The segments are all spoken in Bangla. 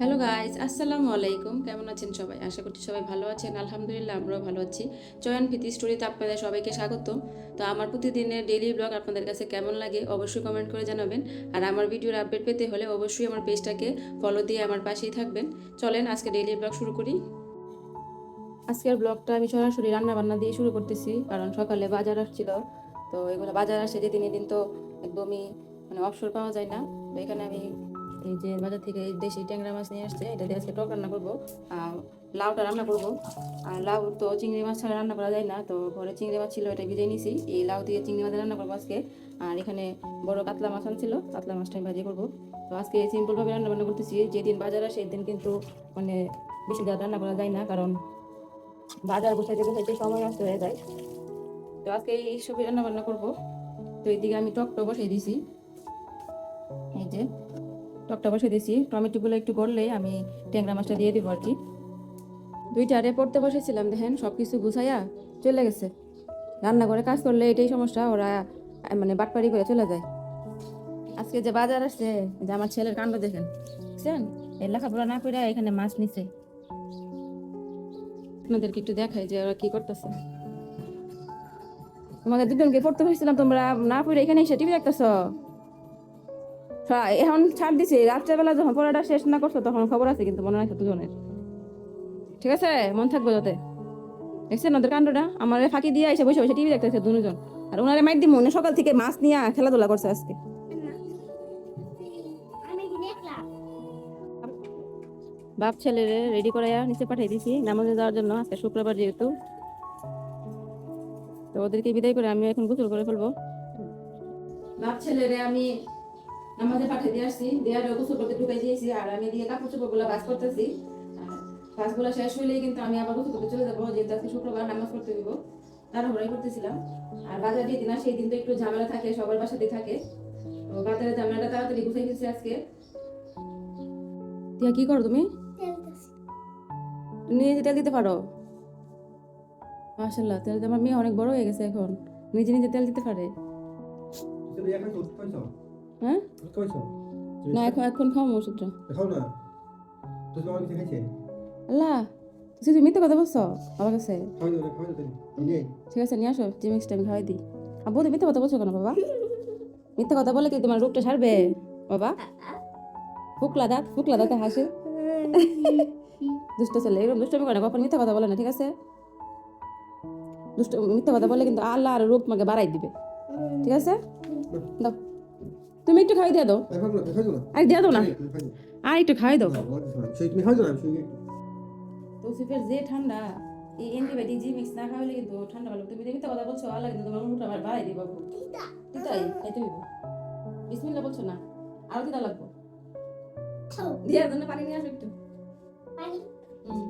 হ্যালো গাইজ আসসালামু আলাইকুম কেমন আছেন সবাই? আশা করছি সবাই ভালো আছেন। আলহামদুলিল্লাহ, আমরাও ভালো আছি। চয়ন ভীতি স্টোরিতে আপনাদের সবাইকে স্বাগত। তো আমার প্রতিদিনের ডেইলি ব্লগ আপনাদের কাছে কেমন লাগে অবশ্যই কমেন্ট করে জানাবেন। আর আমার ভিডিওর আপডেট পেতে হলে অবশ্যই আমার পেজটাকে ফলো দিয়ে আমার পাশেই থাকবেন। চলেন, আজকে ডেইলি ব্লগ শুরু করি। আজকের ব্লগটা আমি সরাসরি রান্না বান্না দিয়ে শুরু করতেছি, কারণ সকালে বাজার আসছিল। তো এগুলো বাজার আসে যেদিন এদিন তো একদমই মানে অবসর পাওয়া যায় না। তো এখানে আমি এই যে বাজার থেকে দেশি ট্যাংরা মাছ নিয়ে আসছে, এটা দিয়ে আজকে টক রান্না করব। লাউটা রান্না করব। আর লাউ তো চিংড়ি মাছ ছাড়া রান্না করা যায় না, তো ঘরে চিংড়ি মাছ ছিল এটা ভিজে নিছি। এই লাউ দিয়ে চিংড়ি মাছ রান্না করব আজকে। আর এখানে বড় কাতলা মাছ আনছিল, কাতলা মাছটা আমি ভাজি করব। তো আজকে সিম্পলভাবে রান্না বান্না করতেছি, যেদিন বাজার আসে সেদিন কিন্তু মানে বেশি রান্না করা যায় না, কারণ বাজার গোছাইতে গোছাইতে সময় নষ্ট হয়ে যায়। তো আজকে এই সবই রান্না বান্না করব। তো এইদিকে আমি টকটা বসিয়ে দিছি। এই যে টকটা বসিয়ে দিয়েছি। টমেটোগুলো একটু গড়লে আমি ট্যাংরা মাছটা দিয়ে দিব আর কি। দুইটারে পড়তে বসেছিলাম, দেখেন সব কিছু গুছাইয়া চলে গেছে। রান্না করে কাজ করলে এটাই সমস্যা, ওরা মানে বাটপাড়ি করে চলে যায়। আজকে যে বাজার আসছে যে আমার ছেলের কাণ্ড দেখেন, বুঝছেন? এই লেখাপড়া না করে এখানে মাছ নিছে। আপনাদেরকে একটু দেখাই যে ওরা কি করতেছে। তোমাদের দুজনকে পড়তে বসেছিলাম, তোমরা না পড়ে এখানে এসে টিভি দেখতেছ? এখন ছাড় দিছি। রাত্রেবেলা যখন পড়াটা শেষ না করছ, তখন খবর আছে কিন্তু, মনে রাখছো দুজনের। ঠিক আছে? মন থাকব যাতে। দেখছেন ওদের কাণ্ডটা? আমার ফাঁকি দিয়ে এসে বসে বসে টিভি দেখতেছে দুজন আর ওনারে মাইট দিব উনি সকাল থেকে মাছ নিয়ে খেলাধুলা করছে আজকে। বাপ ছেলেরে রেডি করাইয়া নিচে পাঠিয়ে দিছি। নামাজে যাওয়ার জন্য আজকে শুক্রবার যেহেতু। তো ওদেরকে বিদায় করে আমি এখন গোসল করে ফেলব। বাপ ছেলেরে আমি নামাজে পাঠিয়ে দিয়ে আসছি। দেয়ারে গোসল করতে ঢুকাই দিয়েছি আর আমি দিয়ে কাপড় চোপড়গুলো বাস করতেছি কাজগুলো শেষ হইলেই কিন্তু আমি আবার গোসল করতে চলে যাব। যেহেতু আজকে শুক্রবার নামাজ পড়তে দিব তাড়াহুড়াই করতেছিলাম। আর বাজার দিয়ে দিন সেই দিন তো একটু ঝামেলা থাকে সবার বাসাতে থাকে। তো বাজারের ঝামেলাটা তাড়াতাড়ি গুছাই ফেলছি আজকে। তিয়া কি করো তুমি? তুমি নিজে তেল দিতে পারো? মাশাল্লাহ তেল আমার মেয়ে অনেক বড় হয়ে গেছে এখন। নিজে নিজে তেল দিতে পারে। হ্যাঁ? না এখন এখন খাও ওষুধটা খাও না। আল্লাহ তুই তুমি মিথ্যে কথা বলছো আমার কাছে। ঠিক আছে নিয়ে আসো জিমিক্স টাইম খাওয়াই দিই। আব্বু তুমি মিথ্যে কথা বলছো কেন বাবা? মিথ্যে কথা বলে কি তোমার রোগটা সারবে বাবা? ফুকলা দাঁত ফুকলা দাঁতে হাসে। দুষ্ট ছেলে এরকম দুষ্টমি করে না কখন মিথ্যা কথা বলে না ঠিক আছে? দুষ্ট মিথ্যা কথা বলে কিন্তু আল্লাহ আর রূপ তোমাকে বাড়াই দিবে। ঠিক আছে? দাও। তুমি একটু খাই দিয়ে দাও। আর দিয়ে দাও না। আর একটু খাই দাও। তুমি তৌসিফের যে ঠান্ডা এই অ্যান্টিবায়োটিক জি মিক্স না খাওয়ালে কিন্তু ঠান্ডা ভালো। তুমি মিথ্যা কথা বলছো আল্লাহ কিন্তু তোমার মুখটা আবার বাড়াই দিব তিতাই খাইতে হইব বিসমিল্লাহ বলছো না আরও তিতা লাগবো। দিয়ে জন্য পানি নিয়ে আসো একটু। হুম।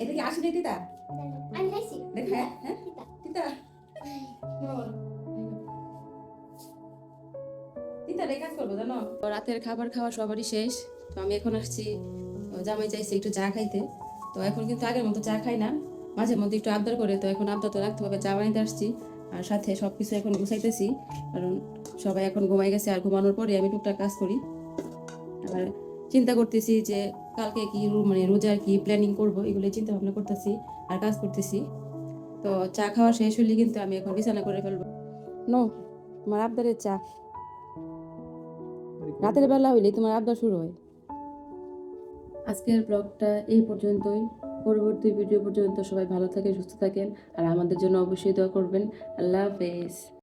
এটা কি আসলে তিতা। দেখা হ্যাঁ তিতা। করব, জানো? রাতের খাবার খাওয়া সবারই শেষ। তো আমি এখন আসছি জামাই চাইছে একটু চা খাইতে। তো এখন কিন্তু আগের মতো চা খাই না। মাঝে মধ্যে একটু আবদার করে, তো এখন আবদার তো রাখতে হবে, চা বানাইতে আসছি। আর সাথে সব কিছু এখন গুছাইতেছি, কারণ সবাই এখন ঘুমাই গেছে, আর ঘুমানোর পরে আমি টুকটাক কাজ করি। আর চিন্তা করতেছি যে কালকে কি মানে রোজার কি প্ল্যানিং করব এগুলো চিন্তা ভাবনা করতেছি আর কাজ করতেছি। তো চা খাওয়া শেষ হলে কিন্তু আমি এখন বিছানা করে ফেলব। নো, আমার আবদারের চা। রাতের বেলা হইলে তোমার আবদার শুরু হয়। আজকের ব্লগটা এই পর্যন্তই। পরবর্তী ভিডিও পর্যন্ত সবাই ভালো থাকেন, সুস্থ থাকেন, আর আমাদের জন্য অবশ্যই দোয়া করবেন। আল্লাহ হাফেজ।